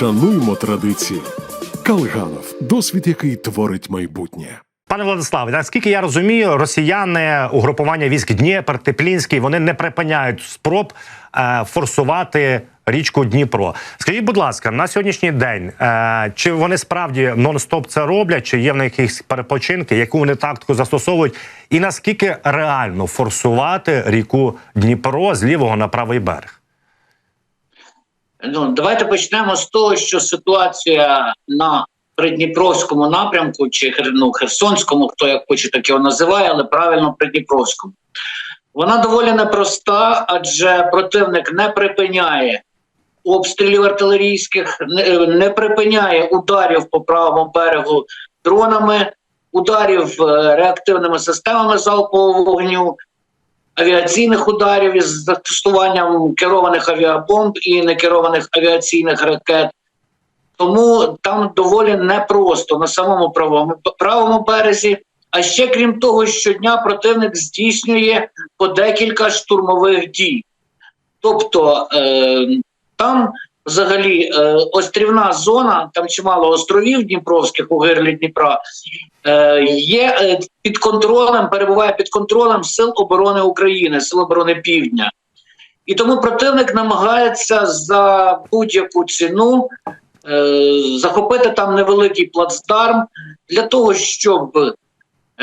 Шануймо традиції. Калганов досвід, який творить майбутнє. Пане Владиславе, наскільки я розумію, росіяни угрупування військ Дніпр, Теплінський вони не припиняють спроб е, форсувати річку Дніпро. Скажіть, будь ласка, на сьогоднішній день е, чи вони справді нон-стоп це роблять, чи є в них якісь перепочинки, яку вони тактику застосовують, і наскільки реально форсувати ріку Дніпро з лівого на правий берег? Ну, давайте почнемо з того, що ситуація на Придніпровському напрямку, чи ну, Херсонському, хто як хоче, так його називає, але правильно Придніпровському. Вона доволі непроста, адже противник не припиняє обстрілів артилерійських, не, не припиняє ударів по правому берегу дронами, ударів е, реактивними системами залпового вогню, авіаційних ударів із застосуванням керованих авіабомб і некерованих авіаційних ракет. Тому там доволі непросто на самому правому, правому березі. А ще крім того, щодня противник здійснює по декілька штурмових дій. Тобто е, там взагалі е, острівна зона, там чимало островів Дніпровських у гирлі Дніпра, е, є е, під контролем, перебуває під контролем Сил оборони України, Сил оборони Півдня. І тому противник намагається за будь-яку ціну е, захопити там невеликий плацдарм для того, щоб е,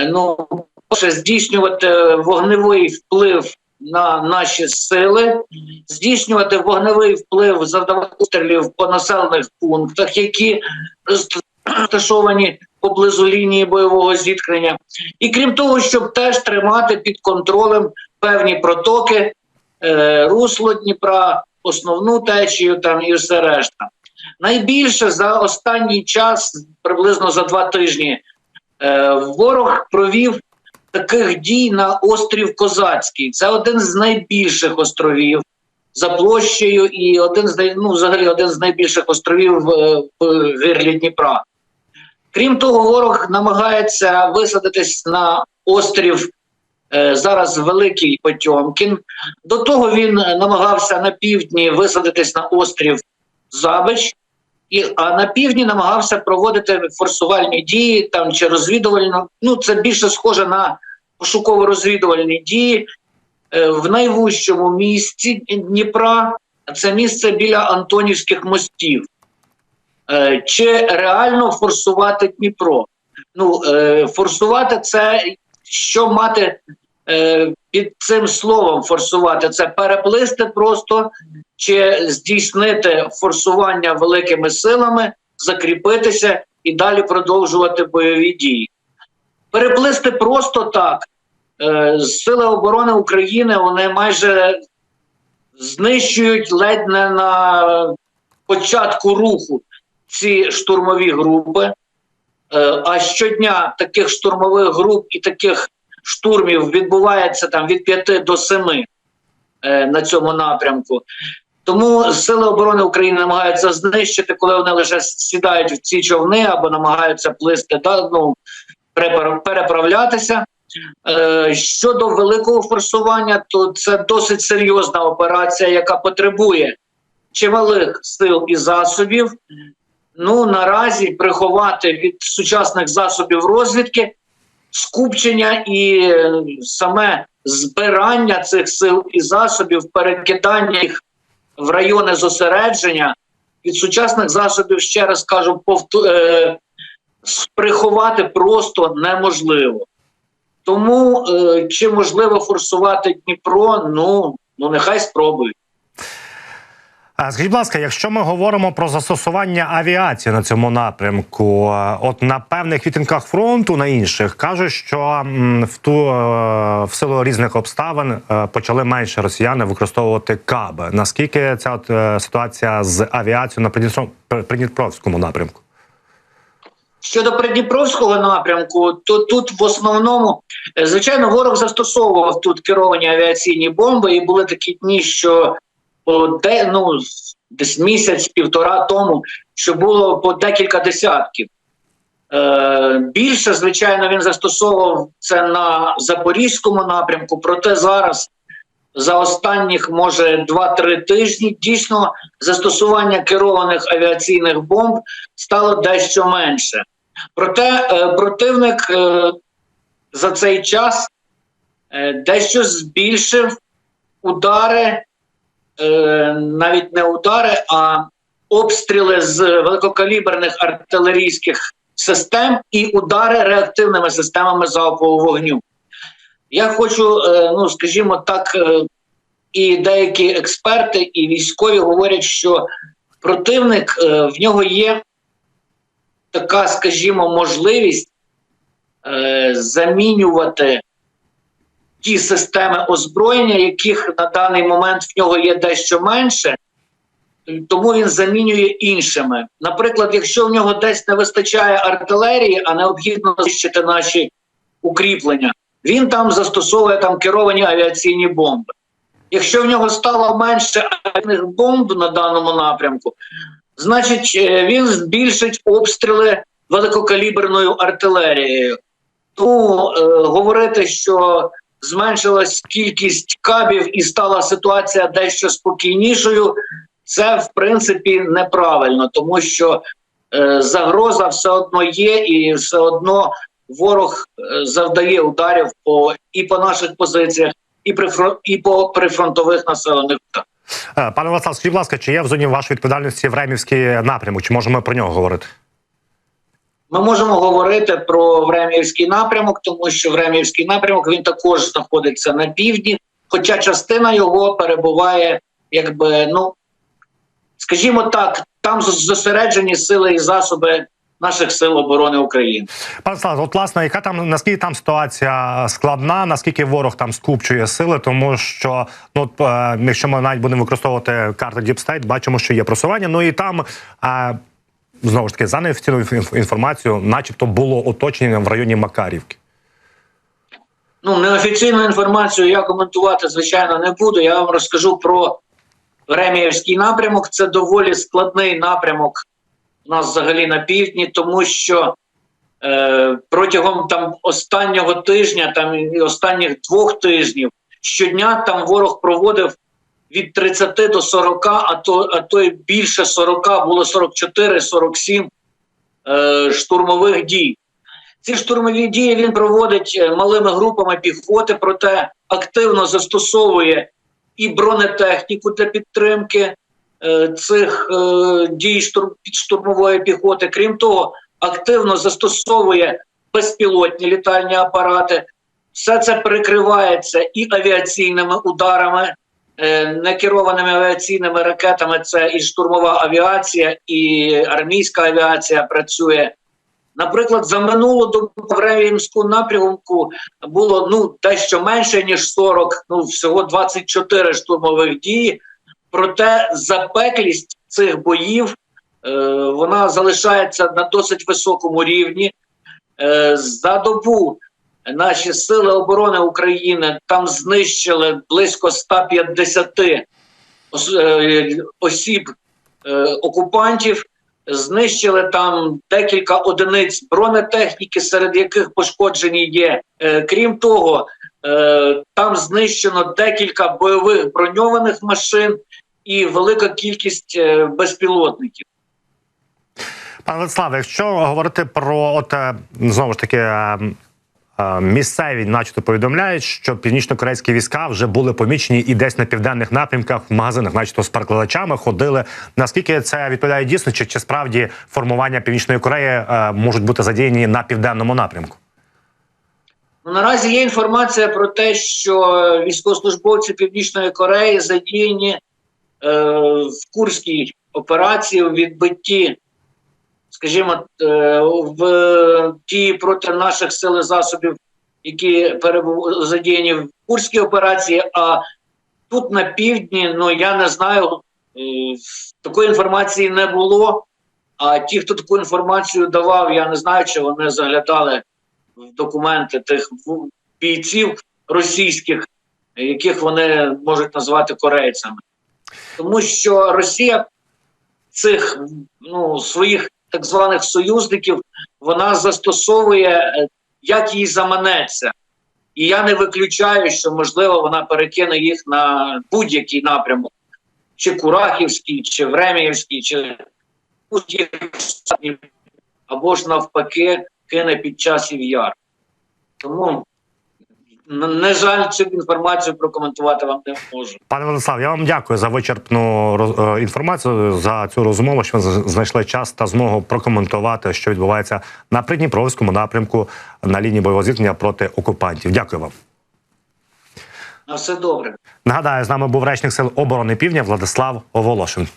ну, здійснювати вогневий вплив на наші сили, здійснювати вогневий вплив, завдавати обстрілів по населених пунктах, які розташовані поблизу лінії бойового зіткнення, і крім того, щоб теж тримати під контролем певні протоки, е, русло Дніпра, основну течію там і все решта. Найбільше за останній час, приблизно за два тижні, е, ворог провів таких дій на острів Козацький. Це один з найбільших островів за площею, і один з ну, взагалі один з найбільших островів в, е, в гирлі Дніпра. Крім того, ворог намагається висадитись на острів е, зараз Великий Потьомкін. До того він намагався на півдні висадитись на острів Забич, і, а на півдні намагався проводити форсувальні дії там чи розвідувально. Ну, це більше схоже на пошуково-розвідувальні дії е, в найвужчому місці Дніпра. Це місце біля Антонівських мостів. Е, чи реально форсувати Дніпро? Ну, е, форсувати це що мати під цим словом форсувати? Це переплисти просто чи здійснити форсування великими силами, закріпитися і далі продовжувати бойові дії. Переплисти просто так. Е, Сили оборони України вони майже знищують ледь не на початку руху ці штурмові групи. Е, А щодня таких штурмових груп і таких штурмів відбувається там від 5 до 7 е, на цьому напрямку. Тому Сили оборони України намагаються знищити, коли вони лише сідають в ці човни або намагаються плисти да, ну, переправлятися. Е, щодо великого форсування, то це досить серйозна операція, яка потребує чималих сил і засобів. Ну наразі приховати від сучасних засобів розвідки скупчення і е, саме збирання цих сил і засобів, перекидання їх в райони зосередження від сучасних засобів, ще раз кажу, повту, е, приховати просто неможливо. Тому е, чи можливо форсувати Дніпро? Ну, ну нехай спробують. Скажіть, будь ласка, якщо ми говоримо про застосування авіації на цьому напрямку, от на певних відтинках фронту, на інших кажуть, що в ту е, в силу різних обставин е, почали менше росіяни використовувати каби. Наскільки ця от, ситуація з авіацією на Придністро- Придніпровському напрямку? Щодо Придніпровського напрямку, то тут в основному, е, звичайно, ворог застосовував тут керовані авіаційні бомби, і були такі дні, що де, ну, десь місяць-півтора тому, що було по декілька десятків. Е, більше, звичайно, він застосовував це на Запорізькому напрямку, проте зараз за останніх, може, 2-3 тижні дійсно застосування керованих авіаційних бомб стало дещо менше. Проте е, противник е, за цей час е, дещо збільшив удари, е, навіть не удари, а обстріли з великокаліберних артилерійських систем і удари реактивними системами залпового вогню. Я хочу, е, ну скажімо так, е, і деякі експерти, і військові говорять, що противник е, в нього є така, скажімо, можливість замінювати ті системи озброєння, яких на даний момент в нього є дещо менше, тому він замінює іншими. Наприклад, якщо в нього десь не вистачає артилерії, а необхідно знищити наші укріплення, він там застосовує там керовані авіаційні бомби. Якщо в нього стало менше авіаційних бомб на даному напрямку, значить е, він збільшить обстріли великокаліберною артилерією. Тому е, говорити, що зменшилась кількість кабів і стала ситуація дещо спокійнішою, це в принципі неправильно, тому що е, загроза все одно є, і все одно ворог е, завдає ударів по і по наших позиціях, і при і по прифронтових населених. Е, Пане Владислав, скажіть, будь ласка, чи є в зоні вашої відповідальності Времівський напрямок? Чи можемо про нього говорити? Ми можемо говорити про Времівський напрямок, тому що Времівський напрямок він також знаходиться на півдні, хоча частина його перебуває, якби ну скажімо так, там зосереджені сили і засоби наших сил оборони України. Пане Владислав, от власне, яка там наскільки там ситуація складна, наскільки ворог там скупчує сили, тому що ну е, якщо ми навіть будемо використовувати карти Deep State, бачимо, що є просування. Ну і там е, знову ж таки за неофіційною інф- інформацією, начебто було оточення в районі Макарівки. Ну, неофіційну інформацію я коментувати, звичайно, не буду. Я вам розкажу про Реміївський напрямок. Це доволі складний напрямок нас взагалі на півдні, тому що е, протягом там останнього тижня, там і останніх двох тижнів, щодня там ворог проводив від 30 до 40, а то, а то й більше 40, було 44-47 е, штурмових дій. Ці штурмові дії він проводить е, малими групами піхоти, проте активно застосовує і бронетехніку для підтримки цих е, дій штур, штурмової піхоти. Крім того, активно застосовує безпілотні літальні апарати. Все це перекривається і авіаційними ударами, е, некерованими авіаційними ракетами. Це і штурмова авіація, і армійська авіація працює. Наприклад, за минулу добу в Ревімську напрямку було ну дещо менше ніж 40, ну всього 24 штурмових дії. Проте запеклість цих боїв е, вона залишається на досить високому рівні. Е, за добу наші сили оборони України там знищили близько 150 ос- е, осіб е, окупантів. Знищили там декілька одиниць бронетехніки, серед яких пошкоджені є. Е, крім того, е, там знищено декілька бойових броньованих машин і велика кількість е, безпілотників. Пане Владиславе, якщо говорити про от е, знову ж таки. е, Місцеві, начебто, повідомляють, що північно-корейські війська вже були помічені і десь на південних напрямках в магазинах, начебто з перекладачами ходили. Наскільки це відповідає дійсно, чи, чи справді формування Північної Кореї е, можуть бути задіяні на південному напрямку? Ну, наразі є інформація про те, що військовослужбовці Північної Кореї задіяні в Курській операції у відбитті, скажімо, е, в дії проти наших сил і засобів, які перебув задіяні в Курській операції. А тут на півдні, ну я не знаю, е, такої інформації не було. А ті, хто таку інформацію давав, я не знаю, чи вони заглядали в документи тих бійців російських, яких вони можуть назвати корейцями. Тому що Росія цих ну, своїх так званих союзників вона застосовує, е, як їй заманеться. І я не виключаю, що можливо вона перекине їх на будь-який напрямок, чи Курахівський, чи Времіївський, чи або ж навпаки кине під часів яр. Тому, на жаль, цю інформацію прокоментувати вам не можу. Пане Владислав, я вам дякую за вичерпну е, інформацію за цю розмову, що ви знайшли час та змогу прокоментувати, що відбувається на придніпровському напрямку на лінії бойового зіткнення проти окупантів. Дякую вам. На все добре. Нагадаю, з нами був речник сил оборони Півдня Владислав Оволошин.